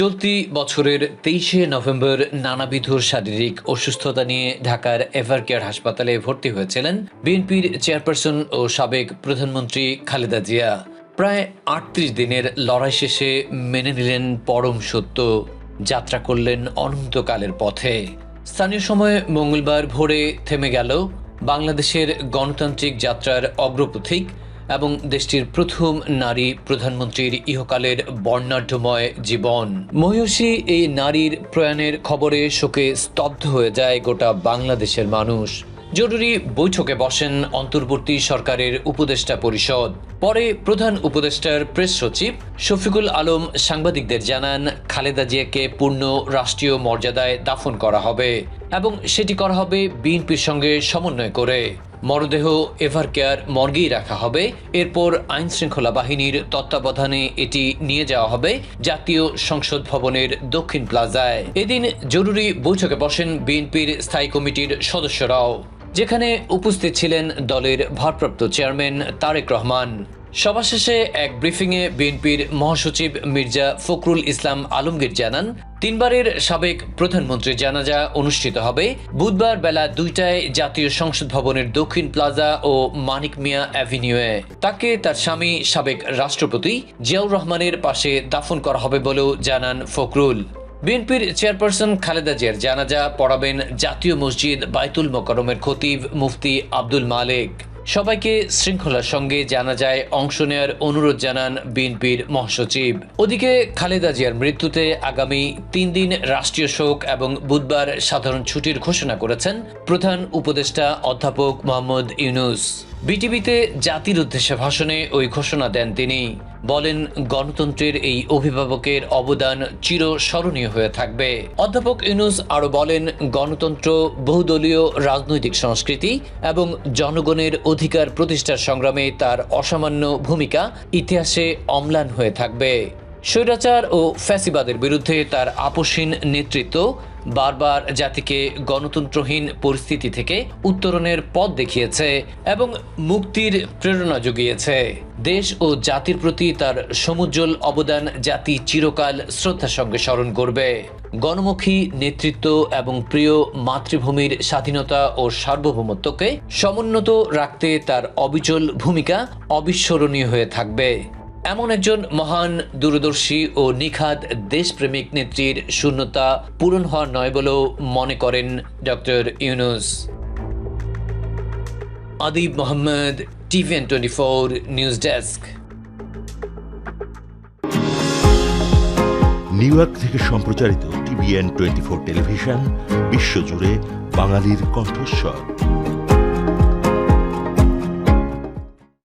চলতি বছরের তেইশে নভেম্বর নানাবিধ শারীরিক অসুস্থতা নিয়ে ঢাকার এভারকেয়ার হাসপাতালে ভর্তি হয়েছিলেন বিএনপির চেয়ারপারসন ও সাবেক প্রধানমন্ত্রী খালেদা জিয়া। প্রায় আটত্রিশ দিনের লড়াই শেষে মেনে নিলেন পরম সত্য। যাত্রা করলেন অনন্তকালের পথে। স্থানীয় সময়ে মঙ্গলবার ভোরে থেমে গেল বাংলাদেশের গণতান্ত্রিক যাত্রার অগ্রপথিক এবং দেশটির প্রথম নারী প্রধানমন্ত্রীর ইহকালের বর্ণাঢ্যময় জীবন। মহিষী এই নারীর প্রয়াণের খবরে শোকে স্তব্ধ হয়ে যায় গোটা বাংলাদেশের মানুষ। জরুরি বৈঠকে বসেন অন্তর্বর্তী সরকারের উপদেষ্টা পরিষদ। পরে প্রধান উপদেষ্টার প্রেস সচিব শফিকুল আলম সাংবাদিকদের জানান, খালেদা জিয়াকে পূর্ণ রাষ্ট্রীয় মর্যাদায় দাফন করা হবে এবং সেটি করা হবে বিএনপির সঙ্গে সমন্বয় করে। মরদেহ এভারকেয়ার মর্গেই রাখা হবে। এরপর আইন শৃঙ্খলা বাহিনীর তত্ত্বাবধানে এটি নিয়ে যাওয়া হবে জাতীয় সংসদ ভবনের দক্ষিণ প্লাজায়। এদিন জরুরি বৈঠকে বসেন বিএনপির স্থায়ী কমিটির সদস্যরাও। যেখানে উপস্থিত ছিলেন দলের ভারপ্রাপ্ত চেয়ারম্যান তারেক রহমান। সভা শেষে এক ব্রিফিংয়ে বিএনপির মহাসচিব মির্জা ফখরুল ইসলাম আলমগীর জানান, তিনবারের সাবেক প্রধানমন্ত্রীর জানাজা অনুষ্ঠিত হবে। বুধবার বেলা দুইটায় জাতীয় সংসদ ভবনের দক্ষিণ প্লাজা ও মানিক মিয়া অ্যাভিনিউয়ে। তাকে তার স্বামী সাবেক রাষ্ট্রপতি জিয়াউর রহমানের পাশে দাফন করা হবে বলেও জানান ফখরুল। বিএনপির চেয়ারপারসন খালেদা জিয়ার জানাজা পড়াবেন জাতীয় মসজিদ বাইতুল মোকরমের খতিব মুফতি আব্দুল মালেক। সবাইকে শৃঙ্খলার সঙ্গে জানা যায়, অংশ নেওয়ার অনুরোধ জানান বিএনপির মহাসচিব। ওদিকে খালেদা জিয়ার মৃত্যুতে আগামী তিন দিন রাষ্ট্রীয় শোক এবং বুধবার সাধারণ ছুটির ঘোষণা করেছেন প্রধান উপদেষ্টা অধ্যাপক মোহাম্মদ ইউনুস। বিটিভিতে জাতির উদ্দেশ্যে ভাষণে ওই ঘোষণা দেন তিনি। বলেন, গণতন্ত্রের এই অভিভাবকের অবদান চিরস্মরণীয় হয়ে থাকবে। অধ্যাপক ইউনুস আরও বলেন, গণতন্ত্র বহুদলীয় রাজনৈতিক সংস্কৃতি এবং জনগণের অধিকার প্রতিষ্ঠার সংগ্রামে তার অসামান্য ভূমিকা ইতিহাসে অম্লান হয়ে থাকবে। স্বৈরাচার ও ফ্যাসিবাদের বিরুদ্ধে তার আপসীন নেতৃত্ব বারবার জাতিকে গণতন্ত্রহীন পরিস্থিতি থেকে উত্তরণের পথ দেখিয়েছে এবং মুক্তির প্রেরণা জুগিয়েছে। দেশ ও জাতির প্রতি তার সমুজ্জ্বল অবদান জাতি চিরকাল শ্রদ্ধার সঙ্গে স্মরণ করবে। গণমুখী নেতৃত্ব এবং প্রিয় মাতৃভূমির স্বাধীনতা ও সার্বভৌমত্বকে সমুন্নত রাখতে তার অবিচল ভূমিকা অবিস্মরণীয় হয়ে থাকবে। এমন একজন মহান দূরদর্শী ও নিখাদ দেশপ্রেমিক নেত্রীর শূন্যতা পূরণ হওয়ার নয় বলেও মনে করেন doctor Yunus. Adib Mohammad, TVN twenty four news desk. New York থেকে সম্প্রচারিত টিভিএন টোয়েন্টি ফোর টেলিভিশন বিশ্বজুড়ে বাঙালির কণ্ঠস্বর।